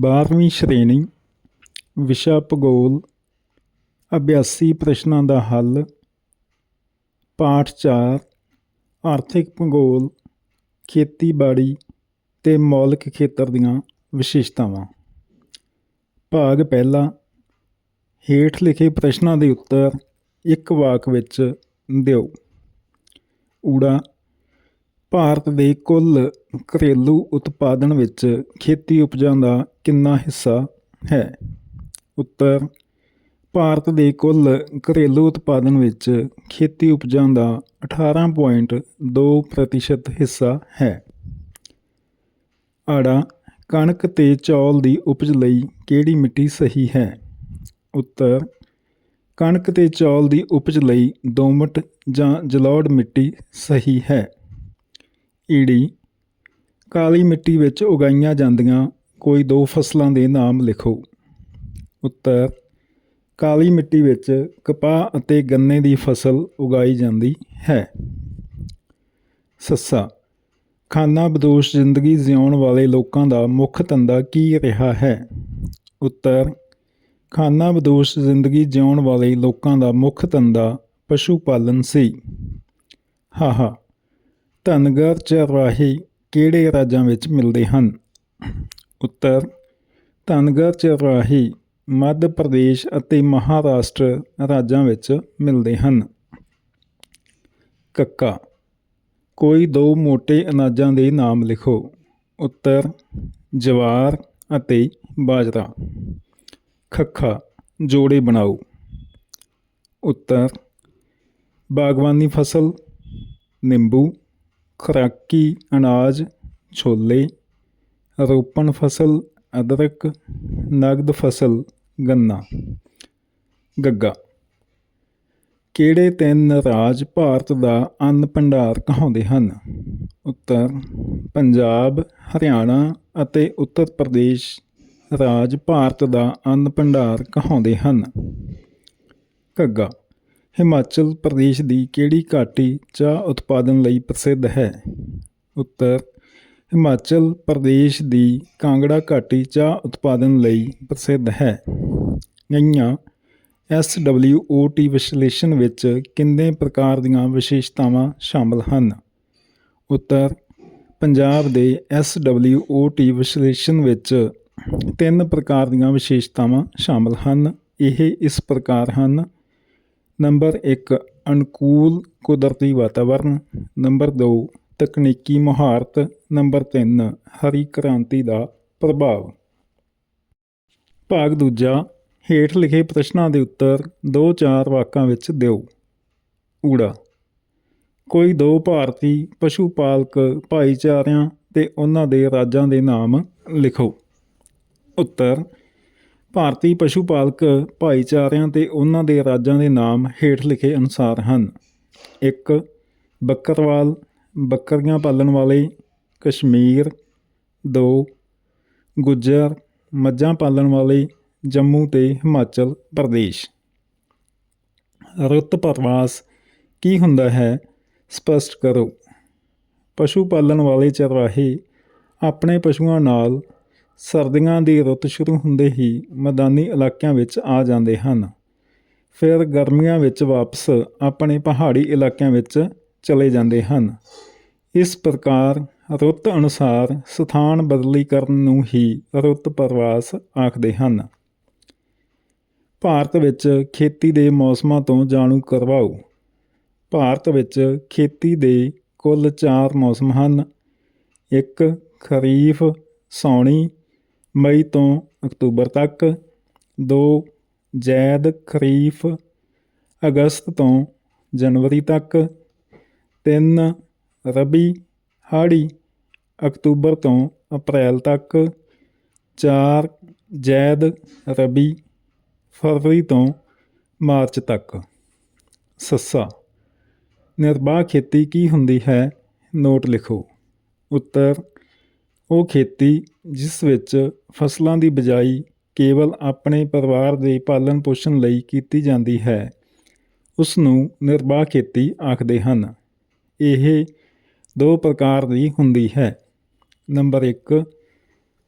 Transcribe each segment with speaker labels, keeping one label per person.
Speaker 1: 12ਵੀਂ ਸ਼੍ਰੇਣੀ, ਵਿਸ਼ਾ ਭੂਗੋਲ, ਅਭਿਆਸੀ ਪ੍ਰਸ਼ਨਾਂ ਦਾ ਹੱਲ, ਪਾਠ 4 ਆਰਥਿਕ ਭੂਗੋਲ, ਖੇਤੀਬਾੜੀ ਤੇ ਮੌਲਿਕ ਖੇਤਰ ਦੀਆਂ ਵਿਸ਼ੇਸ਼ਤਾਵਾਂ। ਭਾਗ ਪਹਿਲਾ, ਹੇਠ ਲਿਖੇ ਪ੍ਰਸ਼ਨਾਂ ਦੇ ਉੱਤਰ ਇੱਕ ਵਾਕ ਵਿੱਚ ਦਿਓ। ਊੜਾ ਭਾਰਤ ਦੇ ਕੁੱਲ ਘਰੇਲੂ ਉਤਪਾਦਨ ਵਿੱਚ ਖੇਤੀ ਉਪਜਾਂ ਦਾ ਕਿੰਨਾ ਹਿੱਸਾ ਹੈ? ਉੱਤਰ, ਭਾਰਤ ਦੇ ਕੁੱਲ ਘਰੇਲੂ ਉਤਪਾਦਨ ਵਿੱਚ ਖੇਤੀ ਉਪਜਾਂ ਦਾ 18.2 ਪ੍ਰਤੀਸ਼ਤ ਹਿੱਸਾ ਹੈ। ਆੜਾ, ਕਣਕ ਤੇ ਚੌਲ ਦੀ ਉਪਜ ਲਈ ਕਿਹੜੀ ਮਿੱਟੀ ਸਹੀ ਹੈ? ਉੱਤਰ, ਕਣਕ ਤੇ ਚੌਲ ਦੀ ਉਪਜ ਲਈ ਦੋਮਟ ਜਾਂ ਜਲੋੜ ਮਿੱਟੀ ਸਹੀ ਹੈ। ਈੜੀ ਕਾਲੀ ਮਿੱਟੀ ਵਿੱਚ ਉਗਾਈਆਂ ਜਾਂਦੀਆਂ ਕੋਈ ਦੋ ਫਸਲਾਂ ਦੇ ਨਾਮ ਲਿਖੋ। ਉੱਤਰ, ਕਾਲੀ ਮਿੱਟੀ ਵਿੱਚ ਕਪਾਹ ਅਤੇ ਗੰਨੇ ਦੀ ਫਸਲ ਉਗਾਈ ਜਾਂਦੀ ਹੈ। ਸੱਸਾ, ਖਾਨਾ ਬਦੋਸ਼ ਜ਼ਿੰਦਗੀ ਜਿਉਣ ਵਾਲੇ ਲੋਕਾਂ ਦਾ ਮੁੱਖ ਧੰਦਾ ਕੀ ਰਿਹਾ ਹੈ? ਉੱਤਰ, ਖਾਨਾ ਬਦੋਸ਼ ਜ਼ਿੰਦਗੀ ਜਿਉਣ ਵਾਲੇ ਲੋਕਾਂ ਦਾ ਮੁੱਖ ਧੰਦਾ ਪਸ਼ੂ ਪਾਲਣ ਸੀ। ਹਾਹਾ ਧਨਗਰ ਚਰਵਾਹੇ ਕਿਹੜੇ ਰਾਜਾਂ ਵਿੱਚ ਮਿਲਦੇ ਹਨ? ਉੱਤਰ ਧਨਗਰ ਚਰਵਾਹੇ ਮੱਧ ਪ੍ਰਦੇਸ਼ ਅਤੇ ਮਹਾਰਾਸ਼ਟਰ ਰਾਜਾਂ ਵਿੱਚ ਮਿਲਦੇ ਹਨ। ਕੱਕਾ, ਕੋਈ ਦੋ ਮੋٹے ਅਨਾਜਾਂ ਦੇ ਨਾਮ ਲਿਖੋ। ਉੱਤਰ, ਜਵਾਰ ਅਤੇ ਬਾਜਰਾ। ਖੱਖਾ, ਜੋੜੇ ਬਣਾਓ। ਉੱਤਰ ਬਾਗਬਾਨੀ ਫਸਲ, ਨਿੰਬੂ ਖੁਰਾਕੀ ਅਨਾਜ, ਛੋਲੇ, ਰੋਪਣ ਫਸਲ, ਅਦਰਕ, ਨਗਦ ਫਸਲ, ਗੰਨਾ। ਗੱਗਾ। ਕਿਹੜੇ ਤਿੰਨ ਰਾਜ ਭਾਰਤ ਦਾ ਅੰਨ ਭੰਡਾਰ ਕਹਾਉਂਦੇ ਹਨ? ਉੱਤਰ, ਪੰਜਾਬ, ਹਰਿਆਣਾ ਅਤੇ ਉੱਤਰ ਪ੍ਰਦੇਸ਼ ਰਾਜ ਭਾਰਤ ਦਾ ਅੰਨ ਭੰਡਾਰ ਕਹਾਉਂਦੇ ਹਨ। ਘੱਗਾ। ਹਿਮਾਚਲ ਪ੍ਰਦੇਸ਼ ਦੀ ਕਿਹੜੀ ਘਾਟੀ ਚਾਹ ਉਤਪਾਦਨ ਲਈ ਪ੍ਰਸਿੱਧ ਹੈ? ਉੱਤਰ, ਹਿਮਾਚਲ ਪ੍ਰਦੇਸ਼ ਦੀ ਕਾਂਗੜਾ ਘਾਟੀ ਚਾਹ ਉਤਪਾਦਨ ਲਈ ਪ੍ਰਸਿੱਧ ਹੈ। ਗਈਆਂ, ਐਸ ਡਬਲਿਊ ਓ ਟੀ ਵਿਸ਼ਲੇਸ਼ਣ ਵਿੱਚ ਕਿੰਨੇ ਪ੍ਰਕਾਰ ਦੀਆਂ ਵਿਸ਼ੇਸ਼ਤਾਵਾਂ ਸ਼ਾਮਲ ਹਨ? ਉੱਤਰ, ਪੰਜਾਬ ਦੇ ਐਸ ਡਬਲਿਊ ਓ ਟੀ ਵਿਸ਼ਲੇਸ਼ਣ ਵਿੱਚ ਤਿੰਨ ਪ੍ਰਕਾਰ ਦੀਆਂ ਵਿਸ਼ੇਸ਼ਤਾਵਾਂ ਸ਼ਾਮਲ ਹਨ। ਇਹ ਇਸ ਪ੍ਰਕਾਰ ਹਨ ਨੰਬਰ 1 ਅਨੁਕੂਲ ਕੁਦਰਤੀ ਵਾਤਾਵਰਣ ਨੰਬਰ 2 ਤਕਨੀਕੀ ਮੁਹਾਰਤ। ਨੰਬਰ 3 ਹਰੀ ਕ੍ਰਾਂਤੀ ਦਾ ਪ੍ਰਭਾਵ। ਭਾਗ ਦੂਜਾ, ਹੇਠ ਲਿਖੇ ਪ੍ਰਸ਼ਨਾਂ ਦੇ ਉੱਤਰ 2-4 ਵਾਕਾਂ ਵਿੱਚ ਦਿਓ। ਊੜਾ। ਕੋਈ ਦੋ ਭਾਰਤੀ ਪਸ਼ੂ ਪਾਲਕ ਭਾਈਚਾਰਿਆਂ ਤੇ ਉਹਨਾਂ ਦੇ ਰਾਜਾਂ ਦੇ ਨਾਮ ਲਿਖੋ। ਉੱਤਰ ਭਾਰਤੀ ਪਸ਼ੂ ਪਾਲਕ ਭਾਈਚਾਰਿਆਂ ਤੇ ਉਹਨਾਂ ਦੇ ਰਾਜਾਂ ਦੇ ਨਾਮ ਹੇਠ ਲਿਖੇ ਅਨੁਸਾਰ ਹਨ। ਇੱਕ, ਬੱਕਰਵਾਲ, ਬੱਕਰੀਆਂ ਪਾਲਣ ਵਾਲੇ, ਕਸ਼ਮੀਰ। ਦੋ, ਗੁੱਜਰ, ਮੱਝਾਂ ਪਾਲਣ ਵਾਲੇ, ਜੰਮੂ ਤੇ ਹਿਮਾਚਲ ਪ੍ਰਦੇਸ਼। ਰੁੱਤ ਪ੍ਰਵਾਸ ਕੀ ਹੁੰਦਾ ਹੈ? ਸਪਸ਼ਟ ਕਰੋ। ਪਸ਼ੂ ਪਾਲਣ ਵਾਲੇ ਚਰਵਾਹੇ ਆਪਣੇ ਪਸ਼ੂਆਂ ਨਾਲ ਸਰਦੀਆਂ ਦੀ ਰੁੱਤ ਸ਼ੁਰੂ ਹੁੰਦੇ ਹੀ ਮੈਦਾਨੀ ਇਲਾਕਿਆਂ ਵਿੱਚ ਆ ਜਾਂਦੇ ਹਨ। ਫਿਰ ਗਰਮੀਆਂ ਵਿੱਚ ਵਾਪਸ ਆਪਣੇ ਪਹਾੜੀ ਇਲਾਕਿਆਂ ਵਿੱਚ ਚਲੇ ਜਾਂਦੇ ਹਨ। ਇਸ ਪ੍ਰਕਾਰ ਰੁੱਤ ਅਨੁਸਾਰ ਸਥਾਨ ਬਦਲੀ ਕਰਨ ਨੂੰ ਹੀ ਰੁੱਤ ਪ੍ਰਵਾਸ ਆਖਦੇ ਹਨ। ਭਾਰਤ ਵਿੱਚ ਖੇਤੀ ਦੇ ਮੌਸਮਾਂ ਤੋਂ ਜਾਣੂ ਕਰਵਾਓ। ਭਾਰਤ ਵਿੱਚ ਖੇਤੀ ਦੇ ਕੁੱਲ 4 ਮੌਸਮ ਹਨ। ਇੱਕ ਖਰੀਫ ਸਾਉਣੀ ਮਈ ਤੋਂ ਅਕਤੂਬਰ ਤੱਕ ਦੋ ਜੈਦ ਖਰੀਫ ਅਗਸਤ ਤੋਂ ਜਨਵਰੀ ਤੱਕ, ਤਿੰਨ ਰਬੀ ਹਾੜੀ ਅਕਤੂਬਰ ਤੋਂ ਅਪ੍ਰੈਲ ਤੱਕ, ਚਾਰ ਜੈਦ ਰਬੀ ਫਰਵਰੀ ਤੋਂ ਮਾਰਚ ਤੱਕ। ਸੱਸਾ, ਨਿਰਬਾਹ ਖੇਤੀ ਕੀ ਹੁੰਦੀ ਹੈ? ਨੋਟ ਲਿਖੋ। ਉੱਤਰ ਉਹ ਖੇਤੀ, ਜਿਸ ਵਿੱਚ ਫਸਲਾਂ ਦੀ ਬਿਜਾਈ ਕੇਵਲ ਆਪਣੇ ਪਰਿਵਾਰ ਦੇ ਪਾਲਣ ਪੋਸ਼ਣ ਲਈ ਕੀਤੀ ਜਾਂਦੀ ਹੈ, ਉਸ ਨੂੰ ਨਿਰਬਾਹ ਖੇਤੀ ਆਖਦੇ ਹਨ। ਇਹ ਦੋ ਪ੍ਰਕਾਰ ਦੀ ਹੁੰਦੀ ਹੈ। ਨੰਬਰ 1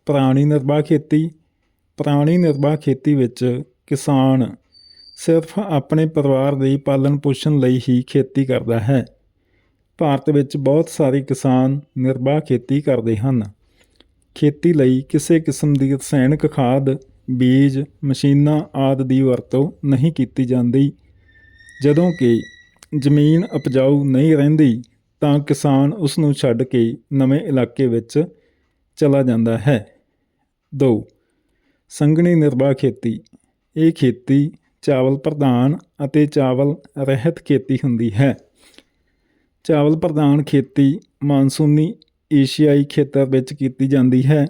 Speaker 1: ਪ੍ਰਾਣੀ ਨਿਰਬਾਹ ਖੇਤੀ। ਪੁਰਾਣੀ ਨਿਰਵਾਹ ਖੇਤੀ ਵਿੱਚ ਕਿਸਾਨ ਸਿਰਫ ਆਪਣੇ ਪਰਿਵਾਰ ਦੇ ਪਾਲਣ ਪੋਸ਼ਣ ਲਈ ਹੀ ਖੇਤੀ ਕਰਦਾ ਹੈ। ਭਾਰਤ ਵਿੱਚ ਬਹੁਤ ਸਾਰੇ ਕਿਸਾਨ ਨਿਰਵਾਹ ਖੇਤੀ ਕਰਦੇ ਹਨ। ਖੇਤੀ ਲਈ ਕਿਸੇ ਕਿਸਮ ਦੀ ਰਸਾਇਣਕ ਖਾਦ, ਬੀਜ, ਮਸ਼ੀਨਾਂ ਆਦਿ ਦੀ ਵਰਤੋਂ ਨਹੀਂ ਕੀਤੀ ਜਾਂਦੀ। ਜਦੋਂ ਕਿ ਜ਼ਮੀਨ ਉਪਜਾਊ ਨਹੀਂ ਰਹਿੰਦੀ, ਤਾਂ ਕਿਸਾਨ ਉਸ ਨੂੰ ਛੱਡ ਕੇ ਨਵੇਂ ਇਲਾਕੇ ਵਿੱਚ ਚਲਾ ਜਾਂਦਾ ਹੈ। 2 ਸੰਘਣੀ ਨਿਰਵਾਹ ਖੇਤੀ। ਇਹ ਖੇਤੀ ਚਾਵਲ ਪ੍ਰਧਾਨ ਅਤੇ ਚਾਵਲ ਰਹਿਤ ਖੇਤੀ ਹੁੰਦੀ ਹੈ। ਚਾਵਲ ਪ੍ਰਧਾਨ ਖੇਤੀ ਮਾਨਸੂਨੀ ਏਸ਼ੀਆਈ ਖੇਤਰ ਵਿੱਚ ਕੀਤੀ ਜਾਂਦੀ ਹੈ।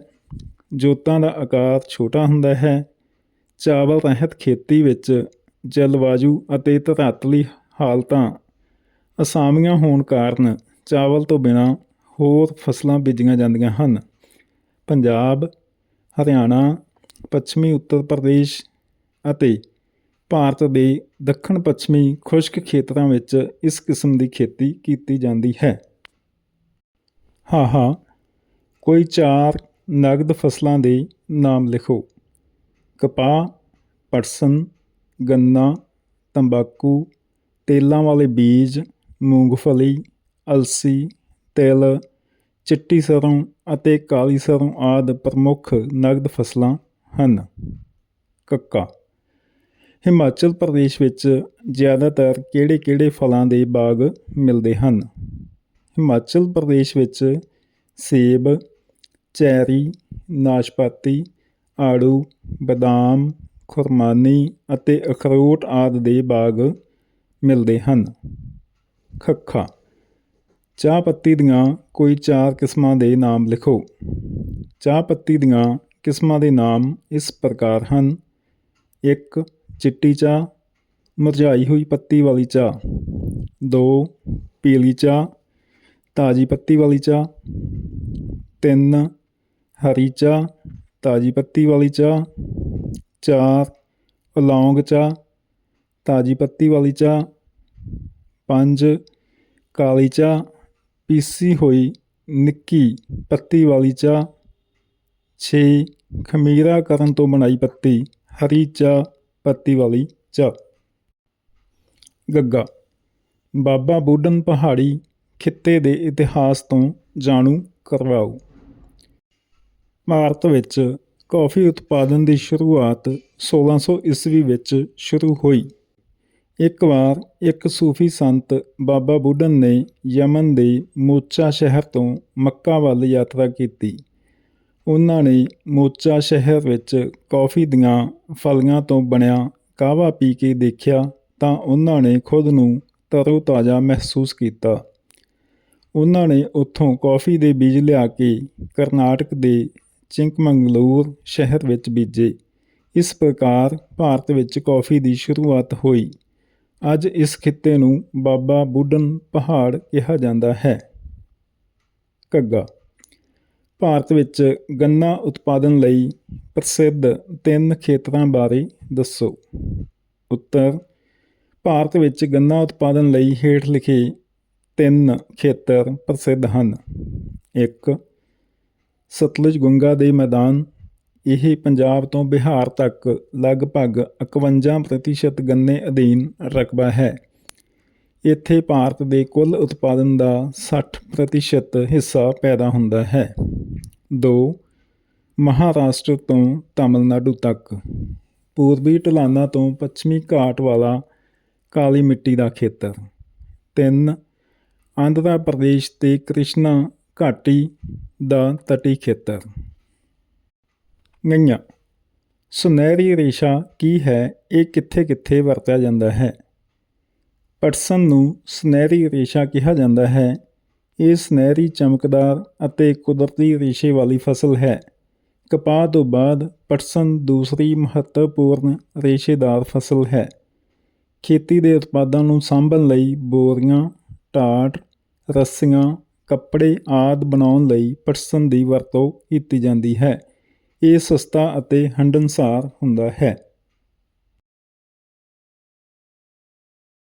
Speaker 1: ਜੋਤਾਂ ਦਾ ਆਕਾਰ ਛੋਟਾ ਹੁੰਦਾ ਹੈ। ਚਾਵਲ ਰਹਿਤ ਖੇਤੀ ਵਿੱਚ ਜਲਵਾਯੂ ਅਤੇ ਧਰਾਤਲੀ ਹਾਲਤਾਂ ਅਸਾਮੀਆਂ ਹੋਣ ਕਾਰਨ ਚਾਵਲ ਤੋਂ ਬਿਨਾਂ ਹੋਰ ਫਸਲਾਂ ਬੀਜੀਆਂ ਜਾਂਦੀਆਂ ਹਨ। ਪੰਜਾਬ, ਹਰਿਆਣਾ, ਪੱਛਮੀ ਉੱਤਰ ਪ੍ਰਦੇਸ਼ ਅਤੇ ਭਾਰਤ ਦੇ ਦੱਖਣ ਪੱਛਮੀ ਖੁਸ਼ਕ ਖੇਤਰਾਂ ਵਿੱਚ ਇਸ ਕਿਸਮ ਦੀ ਖੇਤੀ ਕੀਤੀ ਜਾਂਦੀ ਹੈ। ਹਾਹਾ ਕੋਈ ਚਾਰ ਨਗਦ ਫਸਲਾਂ ਦੇ ਨਾਮ ਲਿਖੋ। ਕਪਾਹ ਪਟਸਨ ਗੰਨਾ, ਤੰਬਾਕੂ, ਤੇਲਾਂ ਵਾਲੇ ਬੀਜ, ਮੂੰਗਫਲੀ, ਅਲਸੀ, ਤਿਲ, ਚਿੱਟੀ ਸਰੋਂ ਅਤੇ ਕਾਲੀ ਸਰੋਂ ਆਦਿ ਪ੍ਰਮੁੱਖ ਨਗਦ ਫਸਲਾਂ ਹਨ। ਕੱਕਾ। ਹਿਮਾਚਲ ਪ੍ਰਦੇਸ਼ ਵਿੱਚ ਜ਼ਿਆਦਾਤਰ ਕਿਹੜੇ-ਕਿਹੜੇ ਫਲਾਂ ਦੇ ਬਾਗ ਮਿਲਦੇ ਹਨ? ਹਿਮਾਚਲ ਪ੍ਰਦੇਸ਼ ਵਿੱਚ ਸੇਬ, ਚੈਰੀ, ਨਾਸ਼ਪਾਤੀ, ਆੜੂ, ਬਦਾਮ, ਖੁਰਮਾਨੀ ਅਤੇ ਅਖਰੋਟ ਆਦਿ ਦੇ ਬਾਗ ਮਿਲਦੇ ਹਨ। ਖੱਖਾ। ਚਾਹ ਪੱਤੀ ਦੀਆਂ ਕੋਈ ਚਾਰ ਕਿਸਮਾਂ ਦੇ ਨਾਮ ਲਿਖੋ। ਚਾਹ ਪੱਤੀ ਦੀਆਂ ਕਿਸਮਾਂ ਦੇ ਨਾਮ ਇਸ ਪ੍ਰਕਾਰ ਹਨ। ਇੱਕ, ਚਿੱਟੀ ਚਾਹ ਮੁਰਝਾਈ ਹੋਈ ਪੱਤੀ ਵਾਲੀ ਚਾਹ। ਦੋ, ਪੀਲੀ ਚਾਹ ਤਾਜੀ ਪੱਤੀ ਵਾਲੀ ਚਾਹ, ਤਿੰਨ ਹਰੀ ਚਾਹ, ਤਾਜੀ ਪੱਤੀ ਵਾਲੀ ਚਾਹ, ਚਾਰ ਲੌਂਗ ਚਾਹ, ਤਾਜੀ ਪੱਤੀ ਵਾਲੀ ਚਾਹ, ਪੰਜ ਕਾਲੀ ਚਾਹ, ਪੀਸੀ ਹੋਈ ਨਿੱਕੀ ਪੱਤੀ ਵਾਲੀ ਚਾਹ 6 ਖਮੀਰਾ ਕਰਨ ਤੋਂ ਬਣਾਈ ਪੱਤੀ, ਹਰੀ ਚਾਹ ਪੱਤੀ ਵਾਲੀ ਚਾਹ। ਗੱਗਾ, ਬਾਬਾ ਬੁੱਢਨ ਪਹਾੜੀ ਖਿੱਤੇ ਦੇ ਇਤਿਹਾਸ ਤੋਂ ਜਾਣੂ ਕਰਵਾਓ। ਭਾਰਤ ਵਿੱਚ ਕੌਫੀ ਉਤਪਾਦਨ ਦੀ ਸ਼ੁਰੂਆਤ 1600 ਈਸਵੀ ਵਿੱਚ ਸ਼ੁਰੂ ਹੋਈ। ਇੱਕ ਵਾਰ ਇੱਕ ਸੂਫੀ ਸੰਤ ਬਾਬਾ ਬੁੱਢਨ ਨੇ ਯਮਨ ਦੇ ਮੋਚਾ ਸ਼ਹਿਰ ਤੋਂ ਮੱਕਾ ਵੱਲ ਯਾਤਰਾ ਕੀਤੀ। ਉਹਨਾਂ ਨੇ ਮੋਚਾ ਸ਼ਹਿਰ ਵਿੱਚ ਕੌਫੀ ਦੀਆਂ ਫਲੀਆਂ ਤੋਂ ਬਣਿਆ ਕਾਹਵਾ ਪੀ ਕੇ ਦੇਖਿਆ ਤਾਂ ਉਹਨਾਂ ਨੇ ਖੁਦ ਨੂੰ ਤਰੋ-ਤਾਜ਼ਾ ਮਹਿਸੂਸ ਕੀਤਾ। ਉਹਨਾਂ ਨੇ ਉੱਥੋਂ ਕੌਫੀ ਦੇ ਬੀਜ ਲਿਆ ਕੇ ਕਰਨਾਟਕ ਦੇ ਚਿੰਕਮੰਗਲੂਰ ਸ਼ਹਿਰ ਵਿੱਚ ਬੀਜੇ। ਇਸ ਪ੍ਰਕਾਰ ਭਾਰਤ ਵਿੱਚ ਕੌਫੀ ਦੀ ਸ਼ੁਰੂਆਤ ਹੋਈ। ਅੱਜ ਇਸ ਖਿੱਤੇ ਨੂੰ ਬਾਬਾ ਬੁੱਢਨ ਪਹਾੜ ਕਿਹਾ ਜਾਂਦਾ ਹੈ। ਘੱਗਾ। ਭਾਰਤ ਵਿੱਚ ਗੰਨਾ ਉਤਪਾਦਨ ਲਈ ਪ੍ਰਸਿੱਧ ਤਿੰਨ ਖੇਤਰਾਂ ਬਾਰੇ ਦੱਸੋ। ਉੱਤਰ ਭਾਰਤ ਵਿੱਚ ਗੰਨਾ ਉਤਪਾਦਨ ਲਈ ਹੇਠ ਲਿਖੇ ਤਿੰਨ ਖੇਤਰ ਪ੍ਰਸਿੱਧ ਹਨ। ਇੱਕ, ਸਤਲੁਜ ਗੰਗਾ ਦੇ ਮੈਦਾਨ। ਇਹ ਪੰਜਾਬ ਤੋਂ ਬਿਹਾਰ ਤੱਕ ਲਗਭਗ 51% ਗੰਨੇ ਅਧੀਨ ਰਕਬਾ ਹੈ। ਇੱਥੇ ਭਾਰਤ ਦੇ ਕੁੱਲ ਉਤਪਾਦਨ ਦਾ 60% ਹਿੱਸਾ ਪੈਦਾ ਹੁੰਦਾ ਹੈ। 2 ਮਹਾਰਾਸ਼ਟਰ ਤੋਂ ਤਾਮਿਲਨਾਡੂ ਤੱਕ। ਪੂਰਬੀ ਢਲਾਨਾ ਤੋਂ ਪੱਛਮੀ ਘਾਟ ਵਾਲਾ ਕਾਲੀ ਮਿੱਟੀ ਦਾ ਖੇਤਰ। 3 ਆਂਧਰਾ ਪ੍ਰਦੇਸ਼ ਤੇ ਕ੍ਰਿਸ਼ਨਾ ਘਾਟੀ ਦਾ ਤਟੀ ਖੇਤਰ। ਗਈਆਂ, ਸੁਨਹਿਰੀ ਰੇਸ਼ਾ ਕੀ ਹੈ? ਇਹ ਕਿੱਥੇ ਕਿੱਥੇ ਵਰਤਿਆ ਜਾਂਦਾ ਹੈ? ਪਟਸਨ ਨੂੰ ਸੁਨਹਿਰੀ ਰੇਸ਼ਾ ਕਿਹਾ ਜਾਂਦਾ ਹੈ। ਇਹ ਸੁਨਹਿਰੀ ਚਮਕਦਾਰ ਅਤੇ ਕੁਦਰਤੀ ਰੇਸ਼ੇ ਵਾਲੀ ਫਸਲ ਹੈ। ਕਪਾਹ ਤੋਂ ਬਾਅਦ ਪਟਸਨ ਦੂਸਰੀ ਮਹੱਤਵਪੂਰਨ ਰੇਸ਼ੇਦਾਰ ਫਸਲ ਹੈ। ਖੇਤੀ ਦੇ ਉਤਪਾਦਾਂ ਨੂੰ ਸਾਂਭਣ ਲਈ ਬੋਰੀਆਂ ਢਾਟ ਰੱਸੀਆਂ, ਕੱਪੜੇ ਆਦਿ ਬਣਾਉਣ ਲਈ ਪਟਸਨ ਦੀ ਵਰਤੋਂ ਕੀਤੀ ਜਾਂਦੀ ਹੈ। ਇਹ ਸਸਤਾ ਅਤੇ ਹੰਢਣਸਾਰ ਹੁੰਦਾ ਹੈ।